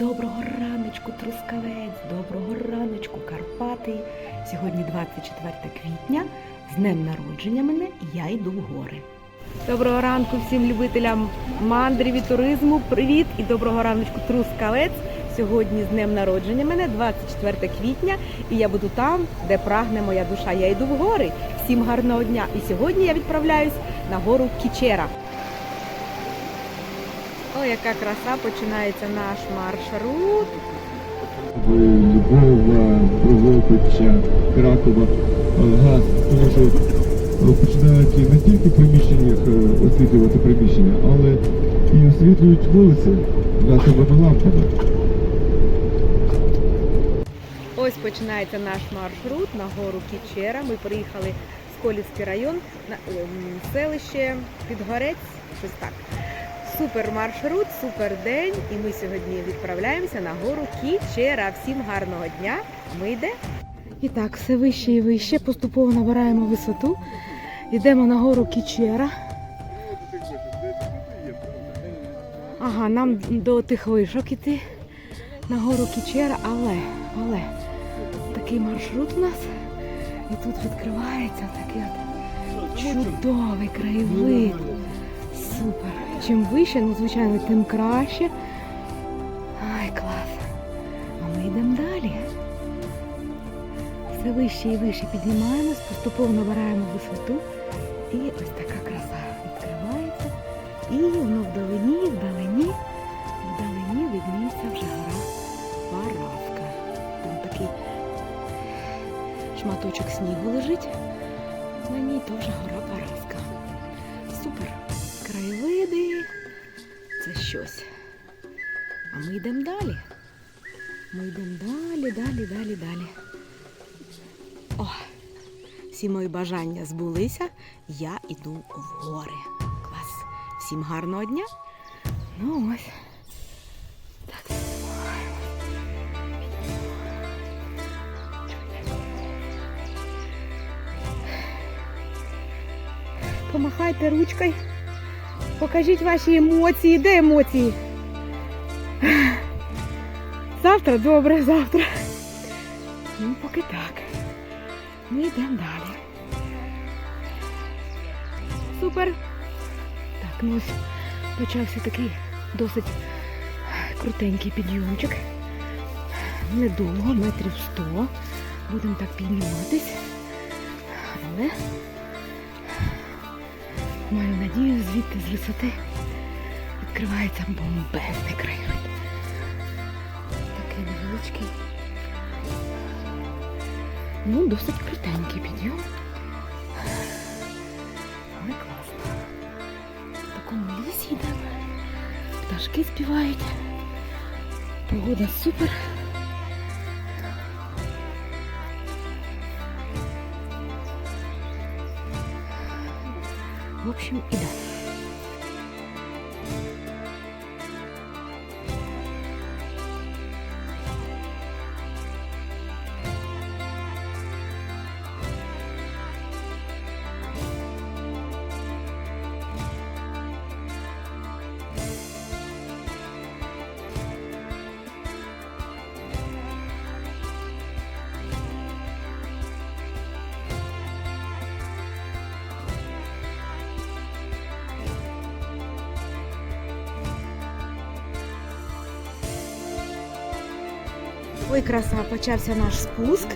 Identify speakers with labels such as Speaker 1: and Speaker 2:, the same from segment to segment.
Speaker 1: Доброго раночку, Трускавець, доброго раночку, Карпати. Сьогодні 24 квітня. З днем народження мене я йду в гори. Доброго ранку всім любителям мандрів і туризму. Привіт і доброго раночку, Трускавець. Сьогодні з днем народження мене 24 квітня, і я буду там, де прагне моя душа. Я йду в гори. Всім гарного дня! І сьогодні я відправляюсь на гору Кічера. О, яка краса! Починається наш маршрут.
Speaker 2: Львова, Дрогобича, Кракова, е, газ, тому що е, починають не тільки в приміщеннях е, освітлювати приміщення, але і освітлюють вулиці газовими лампами.
Speaker 1: Ось починається наш маршрут на гору Кічера. Ми приїхали в Сколівський район на ем, селище Підгорець. Щось так. Супер маршрут, супер день. І ми сьогодні відправляємося на гору Кічера. Всім гарного дня. Ми йде. І так, все вище і вище. Поступово набираємо висоту. Йдемо на гору Кічера. Ага, нам до тих вишок іти на гору Кічера, але, але такий маршрут у нас. І тут відкривається такий от чудовий краєвид. Супер. Чим вище, ну звичайно, тим краще. Ай, клас. А ми йдемо далі. Все вище і вище піднімаємось, поступово набираємо висоту. І ось така краса відкривається. І воно вдалині, вдалині, вдалині видніється вже гора Паравка. Там такий шматочок снігу лежить. На ній теж гора Паравка. Супер. Краєвиди. Це щось. А ми йдемо далі. Ми йдемо далі, далі, далі, далі. О, всі мої бажання збулися. Я йду в гори. Клас. Всім гарного дня. Ну ось. Помахайте ручкою. Покажіть ваші емоції. Де емоції? Завтра добре, завтра. Ну, поки так. Ми йдемо далі. Супер. Так, ну ось почався такий досить крутенький підйомчик. Недовго, метрів сто. Будемо так підніматись. Але маю надію, звідти з висоти відкривається бомбезний краєвид. Такий невеличкий. Ну, досить крутенький підйом. Але класно. В такому лісі йдемо. Пташки співають. Погода супер. В общем, ідемо. Ой, краса, почався наш спуск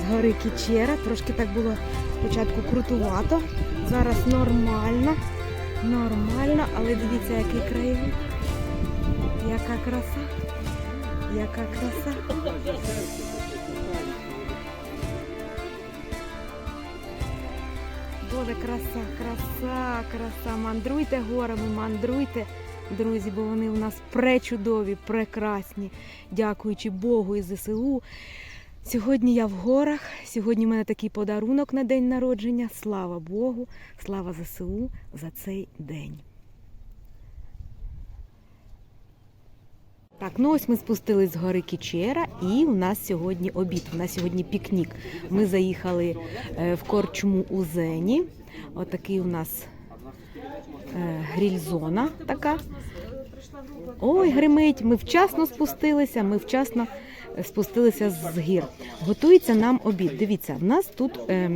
Speaker 1: з гори Кічера. Трошки так було спочатку крутувато. Зараз нормально. Нормально, але дивіться, який краєвид. Яка краса. Яка краса. Боже, краса, краса, краса. Мандруйте горами, мандруйте, друзі, бо вони у нас пречудові, прекрасні. Дякуючи Богу і ЗСУ. Сьогодні я в горах. Сьогодні в мене такий подарунок на день народження. Слава Богу, слава ЗСУ за цей день. Так, ну ось ми спустились з гори Кічера, і у нас сьогодні обід. У нас сьогодні пікнік. Ми заїхали е, в корчму у Зені. Отакий у нас е, гриль-зона така. Ой, гримить, ми вчасно спустилися, ми вчасно е, спустилися з гір. Готується нам обід. Дивіться, в нас тут е,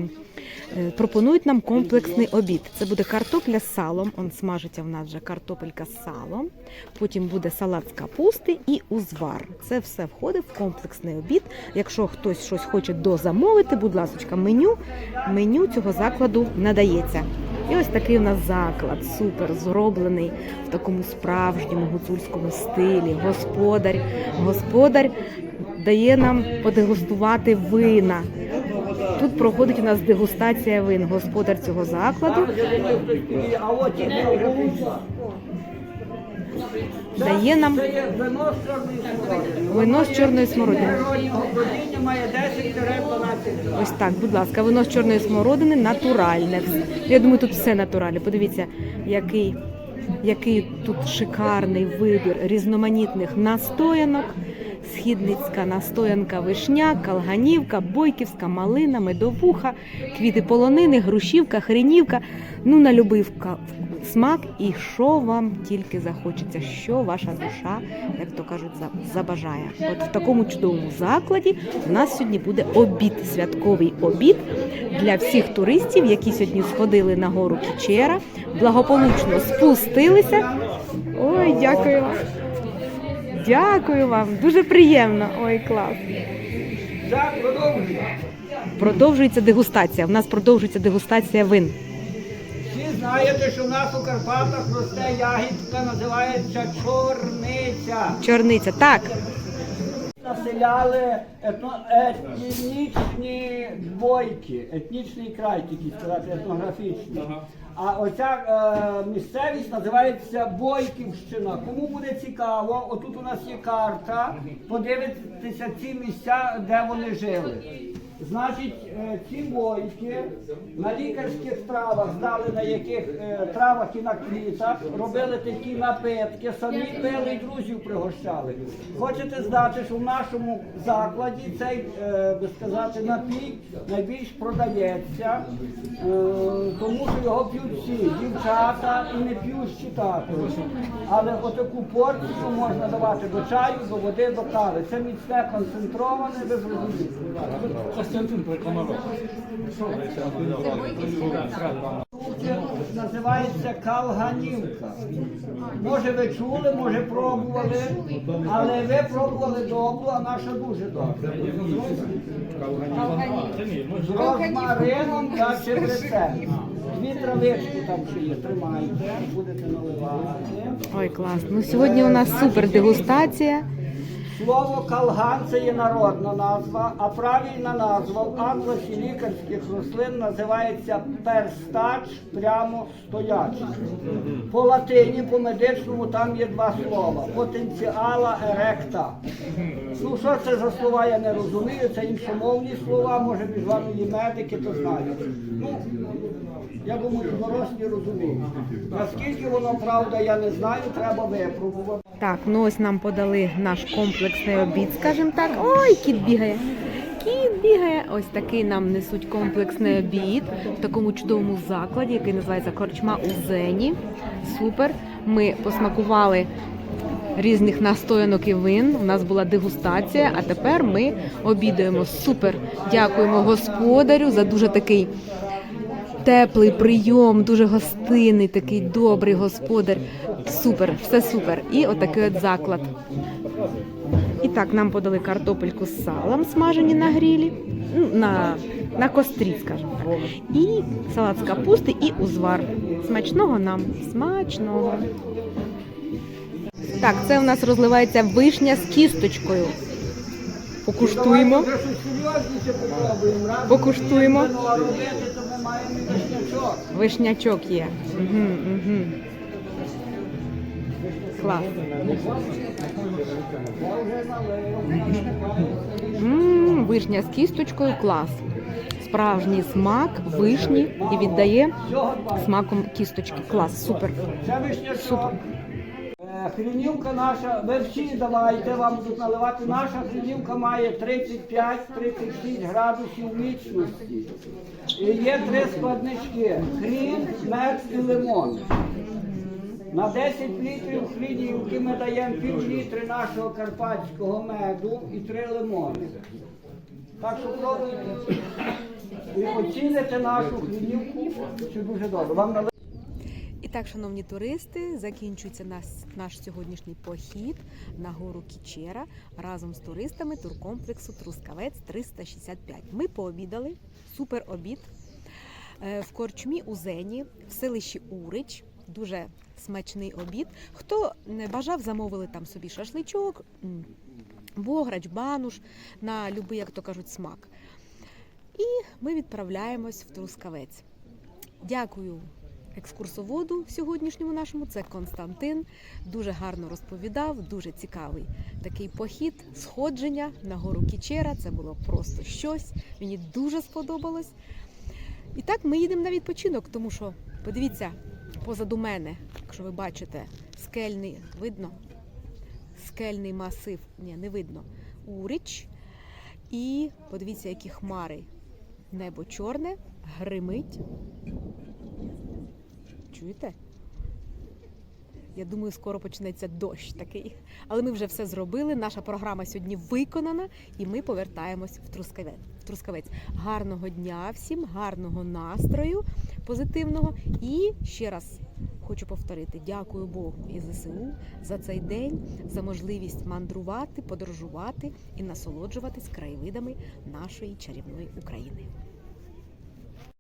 Speaker 1: пропонують нам комплексний обід. Це буде картопля з салом. Он смажиться в нас вже картопелька з салом. Потім буде салат з капусти і узвар. Це все входить в комплексний обід. Якщо хтось щось хоче дозамовити, будь ласка, меню, меню цього закладу надається. І ось такий у нас заклад, супер, зроблений в такому справжньому гуцульському стилі. Господар, господар дає нам подегустувати вина. Тут проходить у нас дегустація вин. Господар цього закладу дає нам
Speaker 3: вино з чорної смородини.
Speaker 1: з чорної смородини.
Speaker 3: Має 10-12.
Speaker 1: Ось так, будь ласка, вино з чорної смородини натуральне. Я думаю, тут все натуральне. Подивіться, який, який тут шикарний вибір різноманітних настоянок. Східницька настоянка вишня, калганівка, бойківська малина, медовуха, квіти полонини, грушівка, хренівка. Ну, на любий смак і що вам тільки захочеться, що ваша душа, як то кажуть, за- забажає. От в такому чудовому закладі у нас сьогодні буде обід, святковий обід для всіх туристів, які сьогодні сходили на гору Кічера, благополучно спустилися. Ой, дякую вам. Дякую вам, дуже приємно. Ой, клас. Продовжується дегустація. У нас продовжується дегустація вин.
Speaker 3: Всі знаєте, що в нас у Карпатах росте ягідка, називається чорниця.
Speaker 1: Чорниця. Так,
Speaker 3: Населяли етно, етнічні двойки, етнічний край, тільки сказати, етнографічний. А оця е, місцевість називається Бойківщина. Кому буде цікаво, отут у нас є карта, подивитися ці місця, де вони жили. Значить, е, ці бойки на лікарських травах, знали на яких е, травах і на квітах, робили такі напитки, самі пили і друзів пригощали. Хочете знати, що в нашому закладі цей, е, би сказати, напій найбільш продається, тому що його п'ють всі, дівчата і не п'ющі також. Але отаку порцію можна давати до чаю, до води, до кави. Це міцне концентроване, ви зрозумієте.
Speaker 4: Приконоров.
Speaker 3: Це називається калганівка. Може ви чули, може пробували, але ви пробували добру, а наша дуже добра. З розмарином та чебрецем. Дві травички там ще є, тримайте, будете наливати.
Speaker 1: ой, клас. Ну сьогодні у нас супер дегустація.
Speaker 3: Слово калган це є народна назва, а правильна назва в атласі лікарських рослин називається перстач прямо стоячий. По латині, по медичному там є два слова: потенціала еректа. Ну що це за слова, я не розумію, це іншомовні слова, може між вами є медики, то знають. Ну, я думаю, дорослі розуміють. Наскільки воно правда, я не знаю, треба випробувати.
Speaker 1: Так, ну ось нам подали наш комплексний обід, скажімо так. Ой, кіт бігає. Кіт бігає. Ось такий нам несуть комплексний обід в такому чудовому закладі, який називається Корчма у Зені. Супер. Ми посмакували різних настоянок і вин. У нас була дегустація, а тепер ми обідаємо. Супер. Дякуємо господарю за дуже такий теплий прийом, дуже гостинний, такий добрий господар. Супер, все супер. І отакий от заклад. І так, нам подали картопельку з салом, смажені на грілі, ну, на, на кострі, скажімо так. І салат з капусти, і узвар. Смачного нам, смачного. Так, це у нас розливається вишня з кісточкою. Покуштуємо. Покуштуємо.
Speaker 3: Вишнячок.
Speaker 1: Вишнячок є. Угу, угу. Клас.
Speaker 3: Налив.
Speaker 1: Вишня з кісточкою клас. Справжній смак вишні і віддає смаком кісточки. Клас, супер.
Speaker 3: Е, Хрінівка наша, ви всі давайте, вам будуть наливати. Наша хрінівка має 35-36 градусів міцності. І є три складнички: хрін, мед і лимон. На 10 літрів хлінівки ми даємо пів літри нашого карпатського меду і три лимони. Так що пробуйте і оціните нашу хлінівку, що дуже добре. Вам
Speaker 1: І так, шановні туристи, закінчується наш, наш сьогоднішній похід на гору Кічера разом з туристами туркомплексу Трускавець 365. Ми пообідали, супер обід е, в корчмі у Зені, в селищі Урич. Дуже смачний обід. Хто не бажав, замовили там собі шашличок, бограч, бануш на любий, як то кажуть, смак. І ми відправляємось в Трускавець. Дякую екскурсоводу в сьогоднішньому нашому. Це Константин. Дуже гарно розповідав, дуже цікавий такий похід, сходження на гору Кічера. Це було просто щось. Мені дуже сподобалось. І так ми їдемо на відпочинок, тому що подивіться позаду мене, якщо ви бачите, скельний видно. Скельний масив, ні, не видно. Урич. І подивіться, які хмари. Небо чорне, гримить. Чуєте? Я думаю, скоро почнеться дощ такий. Але ми вже все зробили. Наша програма сьогодні виконана, і ми повертаємось в Трускавець. В Трускавець. Гарного дня всім, гарного настрою, позитивного. І ще раз хочу повторити: дякую Богу і ЗСУ за цей день, за можливість мандрувати, подорожувати і насолоджуватись краєвидами нашої чарівної України.